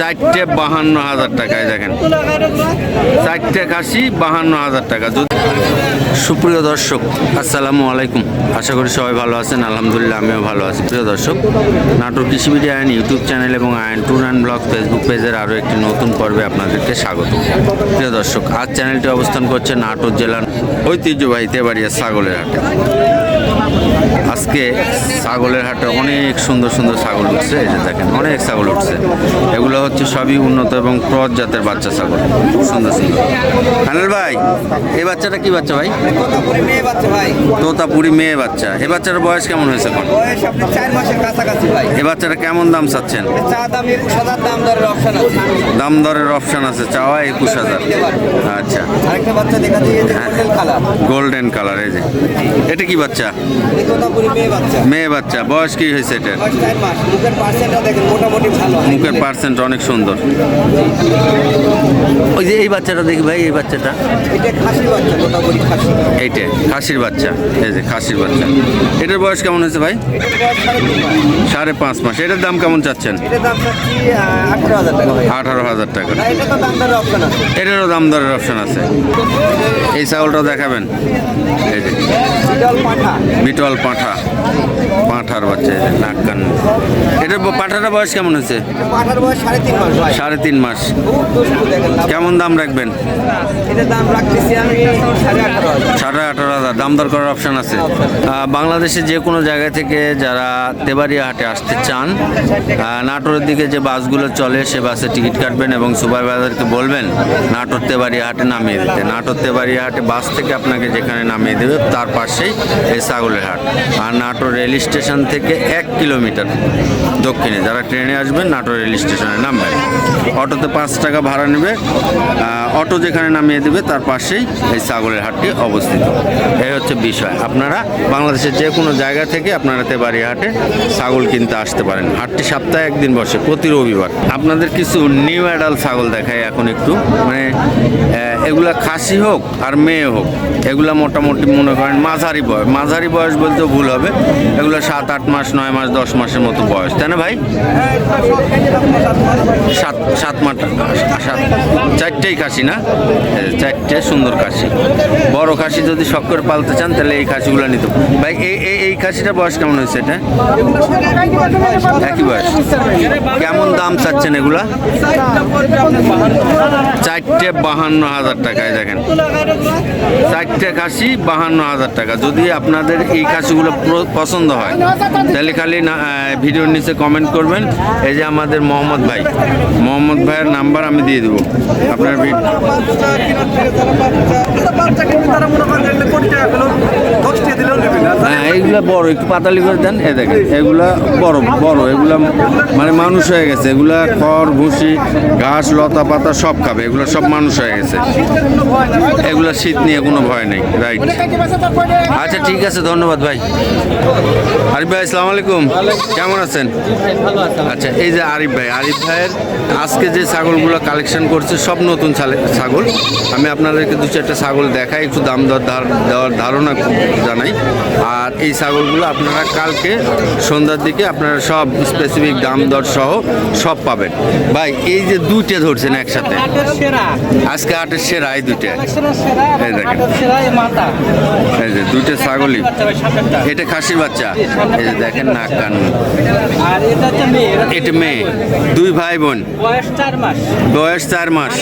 চারটে বাহান্ন হাজার টাকায় দেখেন। চারটে খাসি বাহান্ন হাজার টাকা। যদি সুপ্রিয় দর্শক, আসসালামু আলাইকুম। আশা করি সবাই ভালো আছেন, আলহামদুলিল্লাহ আমিও ভালো আছি। প্রিয় দর্শক, নাটোর কৃষি মিডিয়া আইন ইউটিউব চ্যানেল এবং আইন ট্যুর অ্যান্ড ব্লগ ফেসবুক পেজের আরও একটি নতুন পর্বে আপনাদেরকে স্বাগত। প্রিয় দর্শক, আজ চ্যানেলটি অবস্থান করছে নাটোর জেলার ঐতিহ্যবাহী তেবাড়িয়া ছাগলের হাটে। আজকে ছাগলের হাটে অনেক সুন্দর সুন্দর ছাগল উঠছে এই যে দেখেন অনেক ছাগল উঠছে। এগুলো হচ্ছে সবই উন্নত এবং ক্রস জাতের বাচ্চা ছাগল সুন্দর সুন্দর। কানাল ভাই এই বাচ্চাটা কি বাচ্চা ভাই? তোতাপুরি মেয়ে বাচ্চা। ভাই মেয়ে বাচ্চা এ বাচ্চার বয়স কেমন হয়েছে এখন? এ বাচ্চাটা কেমন দাম চাচ্ছেন? দাম দরের অপশন আছে। চাওয়া একুশ হাজার। আচ্ছা। গোল্ডেন কালার এই যে। এটা কি বাচ্চা? মেয়ে বাচ্চা। বয়স কি হয়েছে এটার? মুখের পার্সেন্ট অনেক সুন্দর। ওই যে এই বাচ্চাটা দেখি ভাই এই বাচ্চাটা। এইটা খাসির বাচ্চা। এই যে খাসির বাচ্চা। এটার বয়স কেমন হয়েছে ভাই? সাড়ে পাঁচ মাস। এটার দাম কেমন চাচ্ছেন? আঠারো হাজার টাকা এটারও দাম দরের অপশন আছে। এই ছাগলটাও দেখাবেন। এই যে। বিটল পাঠা। পাঁঠার বাচ্চা নাক কান। এটার ব- পাঁঠাটার বয়স কেমন হয়েছে? পাঠার বয়স সাড়ে তিন মাস। কেমন দাম রাখবেন? সাড়ে আঠারো হাজার। দাম দর করার অপশন আছে। আহ, বাংলাদেশে যে কোনো জায়গা থেকে যারা তেবাড়িয়া হাটে আসতে চান নাটোরের দিকে যে বাসগুলো চলে সে বাসে টিকিট কাটবেন এবং সুপারভাইজারকে বলবেন নাটোর তেবাড়িয়া হাটে নামিয়ে দিতে। নাটোর তেবাড়িয়া হাটে বাস থেকে আপনাকে যেখানে নামিয়ে দেবে তার পাশেই এই ছাগলের হাট আর নাটোর রেল স্টেশন থেকে এক কিলোমিটার দক্ষিণে। যারা ট্রেনে আসবেন, নাটোর রেল স্টেশনে নামবেন অটোতে পাঁচ টাকা ভাড়া নেবে। অটো যেখানে নামিয়ে দেবে, তার পাশেই এই ছাগলের হাটটি অবস্থিত। এই হচ্ছে বিষয়। আপনারা বাংলাদেশের যে কোনো জায়গা থেকে আপনারা তেবাড়ি হাটে ছাগল কিনতে আসতে পারেন। হাটটি সপ্তাহে একদিন বসে, প্রতি রবিবার। আপনাদের কিছু নিউ অ্যাডাল ছাগল দেখায় এখন একটু। মানে এগুলা খাসি হোক আর মেয়ে হোক, এগুলা মোটামুটি মনে করেন মাঝারি বয়স মাঝারি বয়স বলতেও ভুল হবে। এগুলো সাত, আট মাস, নয় মাস, দশ মাসের মতো বয়স, তাই না ভাই? সাত সাত মাস চারটেই খাসি না? চারটে সুন্দর খাসি। বড় খাসি যদি শখ করে পালতে চান, তাহলে এই খাসিগুলো নিতে ভাই এই এই খাসিটার বয়স কেমন হয়েছে এটা? একই বয়স। কেমন দাম চাচ্ছেন এগুলা? চারটে বাহান্ন হাজার টাকায় দেখেন। চারটে খাসি বাহান্ন হাজার টাকা। যদি আপনাদের এই খাসিগুলো প্র- পছন্দ হয়। তাহলে খালি ভিডিওর নিচে কমেন্ট করবেন। এই যে আমাদের মোহাম্মদ ভাই। মোহাম্মদ ভাইয়ের নাম্বার আমি দিয়ে দেবো। আপনার হ্যাঁ এইগুলো বড়, একটু পাতালি করে দেন। এ দেখেন, এগুলা বড় বড়, এগুলা মানে মানুষ হয়ে গেছে। এগুলা খড়, ভুসি, ঘাস, লতা, পাতা সব খাবে। এগুলো সব মানুষ হয়ে গেছে। এগুলো শীত নিয়ে কোনো ভয় নেই রাইট আচ্ছা ঠিক আছে, ধন্যবাদ। ভাই। আরিফ ভাই, আসসালামু আলাইকুম। কেমন আছেন? আচ্ছা এই যে আরিফ ভাই, আরিফ ভাইয়ের আজকে যে ছাগলগুলো কালেকশন করছে, সব নতুন ছাগল। আমি আপনাদেরকে দু চারটা ছাগল দেখাই, একটু দাম দর দেওয়ার ধারণা জানাই। আর এই ছাগলগুলো আপনারা কালকে সন্ধ্যার দিকে আপনারা সব স্পেসিফিক দাম দর সহ সব পাবেন। ভাই, এই যে দুইটা ধরছেন একসাথে। আজকে আটের সেরা, এই দুইটা। দুইটা ছাগলই। এটা খাসির বাচ্চা। এই যে দেখেন নাক কান। এটা মেয়ে দুই ভাই বোন। বয়স চার মাস।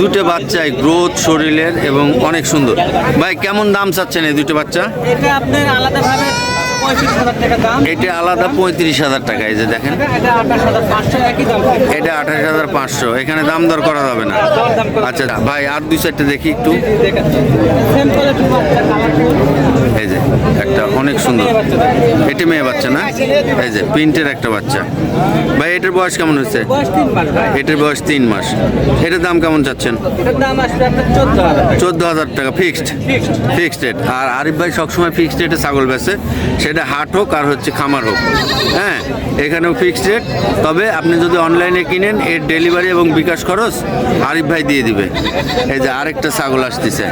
দুটো বাচ্চাই গ্রোথ শরীরের এবং অনেক সুন্দর। ভাই কেমন দাম চাচ্ছেন এই দুটো বাচ্চা? এটা আপনার আলাদাভাবে এটা আলাদা পঁয়ত্রিশ হাজার টাকা এই যে দেখেন। এটা আঠাশ হাজার পাঁচশো এখানে দাম দর করা যাবে না। আচ্ছা ভাই আর দুই চারটে দেখি একটু দেখাচ্ছি সেম কোয়ালিটির বাচ্চা কালার এই যে একটা অনেক সুন্দর এটা মেয়ে বাচ্চা না এই যে প্রিন্টের একটা বাচ্চা। ভাই এটার বয়স কেমন হচ্ছে এটার বয়স তিন মাস। এটার দাম কেমন চাচ্ছেন? চোদ্দ হাজার টাকা। ফিক্সড ফিক্সড রেট আর আরিফ ভাই সবসময় ফিক্সড রেটে ছাগল বেচে। সেটা হাট হোক আর হচ্ছে খামার হোক। হ্যাঁ এখানেও ফিক্সড রেট তবে আপনি যদি অনলাইনে কিনেন এর ডেলিভারি এবং বিকাশ খরচ আরিফ ভাই দিয়ে দিবে। এই যে আরেকটা ছাগল আসতেছে।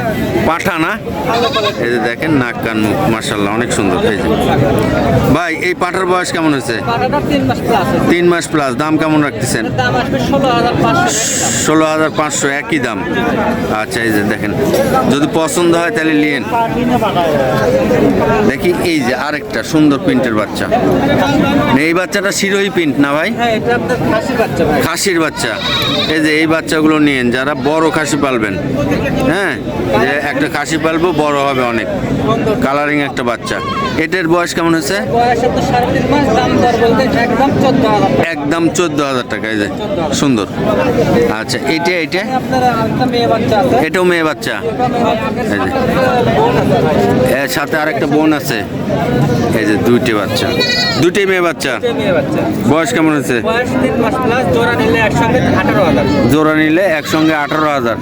পাঠা না এই যে দেখেন নাক কান মুখ মার্শাল্লাহ অনেক সুন্দর। এই যে। ভাই এই পাঠার বয়স কেমন হয়েছে? তিন মাস প্লাস দাম কেমন রাখতেছেন? ষোলো হাজার পাঁচশো। একই দাম? আচ্ছা এই যে দেখেন। যদি পছন্দ হয় তাহলে নিয়েন। দেখি এই যে আরেকটা সুন্দর প্রিন্টের বাচ্চা। এই বাচ্চাটা শিরোহী প্রিন্ট না ভাই? হ্যাঁ ভাই। খাসির বাচ্চা। এই যে এই বাচ্চাগুলো নিয়েন যারা বড় খাসি পালবেন। হ্যাঁ যে একটা খাসি পালবো বড় হবে অনেক। কালারিং একটা বাচ্চা। এটার বয়স কেমন হয়েছে? একদম চোদ্দ হাজার টাকা। এই যে সুন্দর। আচ্ছা একটা বাচ্চা আছে। এটাও মেয়ে বাচ্চা? এই যে। আছে এর সাথে আরেকটা বোন আছে। এই যে দুইটি বাচ্চা। দুটি মেয়ে বাচ্চা? একটা বয়স কেমন হয়েছে? প্লাস জোড়া নিলে একসঙ্গে আঠারো হাজার।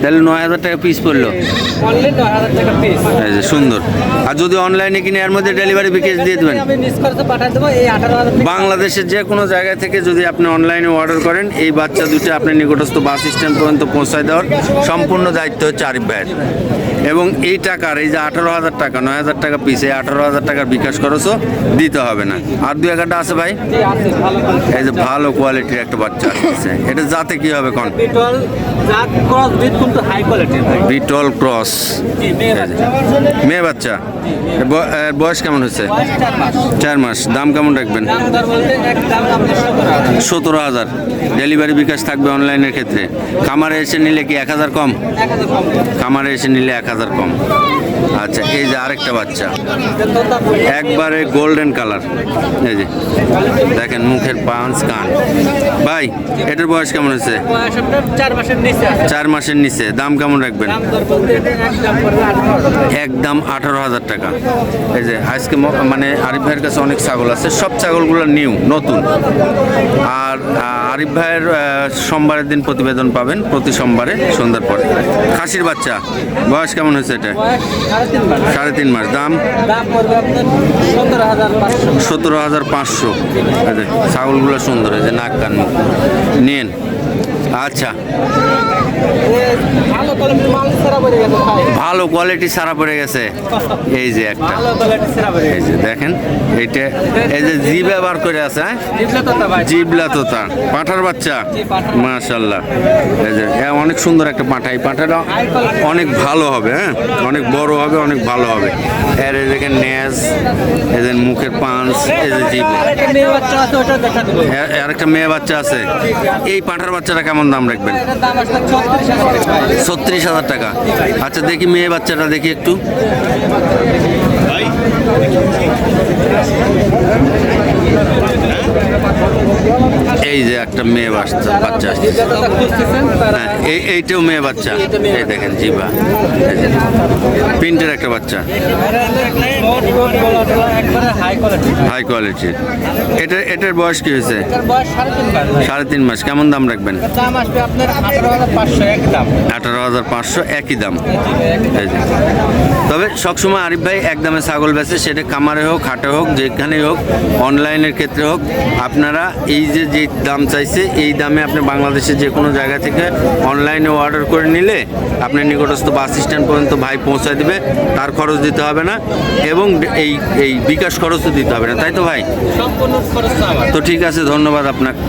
তাহলে নয় হাজার টাকা পিস পড়ল। এই যে সুন্দর। আর যদি অনলাইনে কিনে এর মধ্যে ডেলিভারি বিকেশ দিয়ে দেবেন? বাংলাদেশের যে কোনো জায়গা থেকে যদি আপনি অনলাইনে অর্ডার করেন এই বাচ্চা দুটো আপনি নিকটস্থ বাস স্ট্যান্ড পর্যন্ত পৌঁছায় দেওয়ার সম্পূর্ণ দায়িত্ব হচ্ছে আরিফ ভাইয়ের। এবং এই টাকার এই যে আঠারো হাজার টাকা নয় হাজার টাকা পিস এই আঠারো হাজার টাকার বিকাশ খরচও দিতে হবে না। আর দু একটা আছে ভাই। এই যে ভালো কোয়ালিটির একটা বাচ্চা এটা যাতে কি হবে কোন? বিটল ক্রস মেয়ে বাচ্চা। বয়স কেমন হচ্ছে? চার মাস। দাম কেমন রাখবেন? সতেরো হাজার। ডেলিভারি বিকাশ থাকবে অনলাইনের ক্ষেত্রে। খামারে এসে নিলে কি এক হাজার কম? এক হাজার কম খামারে এসে নিলে এক হাজার কম। আচ্ছা এই যে আরেকটা বাচ্চা। একবারে গোল্ডেন কালার এই যে, দেখেন মুখের পাঁচ কান। ভাই, এটার বয়স কেমন আছে চার মাসের নিচে। দাম কেমন রাখবেন? একদম আঠারো হাজার টাকা। এই যে, আজকে মানে আরিফ ভাইয়ের কাছে অনেক ছাগল আছে। সব ছাগলগুলো নিউ, নতুন। আর আরিফ ভাইয়ের সোমবারের দিন প্রতিবেদন পাবেন, প্রতি সোমবারে, সন্ধ্যার পরে। খাসির বাচ্চা, বয়স কেমন হয়েছে এটা? সাড়ে তিন মাস। দাম? সতেরো হাজার পাঁচশো। ছাগলগুলো সুন্দর হয়েছে নাক কান মুখ। আচ্ছা। ভালো কোয়ালিটি সারা পড়ে গেছে এই যে একটা। এই যে দেখেন এইটা এই যে জি ব্যবহার করে আছে হ্যাঁ? তো তা ভাই। জিবলা তোতা। পাঁঠার বাচ্চা। মাশাল্লাহ। এই যে অনেক সুন্দর একটা পাঁঠা। এই পাঁঠাটা অনেক ভালো হবে হ্যাঁ? অনেক বড় হবে অনেক ভালো হবে। এর এই দেখেন নেজ এই যে মুখের পাঞ্চ এই যে জিব এর একটা মেয়ে বাচ্চা আছে। এই পাঁঠার বাচ্চাটা কেমন দাম রাখবেন? ছত্রিশ হাজার টাকা। আচ্ছা দেখি মেয়ে বাচ্চাটা দেখি একটু। এই যে একটা মেয়ে বাচ্চা বাচ্চা হ্যাঁ এই এইটাও মেয়ে বাচ্চা। এই দেখেন জিবা প্রিন্টের একটা বাচ্চা। হাই কোয়ালিটি হাই কোয়ালিটির এটা, এটার বয়স কি হয়েছে? সাড়ে তিন মাস। কেমন দাম রাখবেন? আঠারো হাজার পাঁচশো, একই দাম। তবে সবসময় আরিফ ভাই এক দামে ছাগল বেচে, সেটা কামারে হোক, হাটে হোক, যেখানেই হোক, অনলাইনের ক্ষেত্রে হোক, আপনারা এই যে যে দাম চাইছে এই দামে আপনি বাংলাদেশের যে কোনো জায়গা থেকে অনলাইনে অর্ডার করে নিলে আপনার নিকটস্থ বাস স্ট্যান্ড পর্যন্ত ভাই পৌঁছায় দেবে তার খরচ দিতে হবে না এবং এই এই বিকাশ খরচও দিতে হবে না তাই তো ভাই? খরচ তো ঠিক আছে ধন্যবাদ আপনাকে।